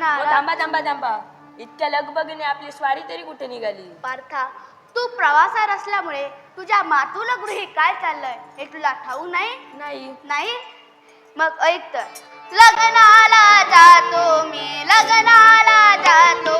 थांबा थांबा थांबा. इतक्या लगबगीने आपली स्वारी तरी कुठे निघाली? पार्था तू प्रवासात असल्यामुळे तुझ्या मातुल गृही काय चाललंय? हे तुला ठाऊ नाही? नाही. नाही? मग ऐक तर. लग्नाला जातो मी लग्नाला जातो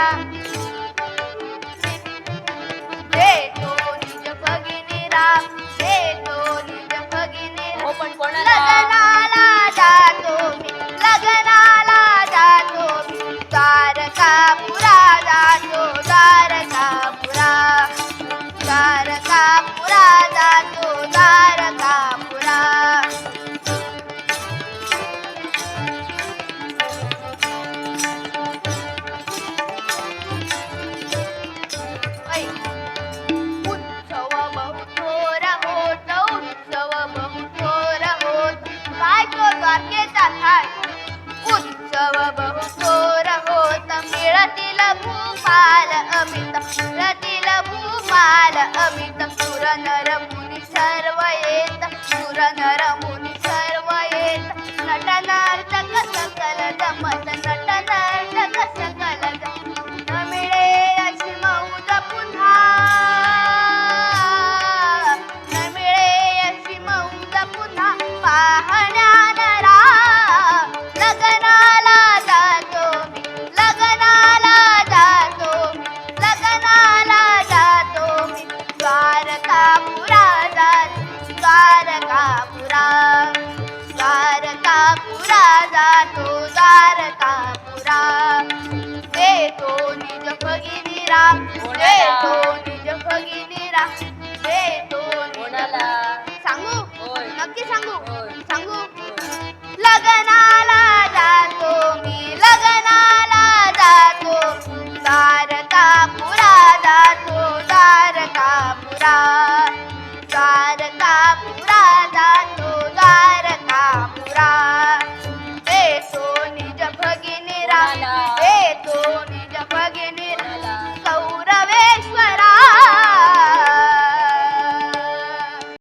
감사합니다. अमितं सुरनरमुनिसर तुझा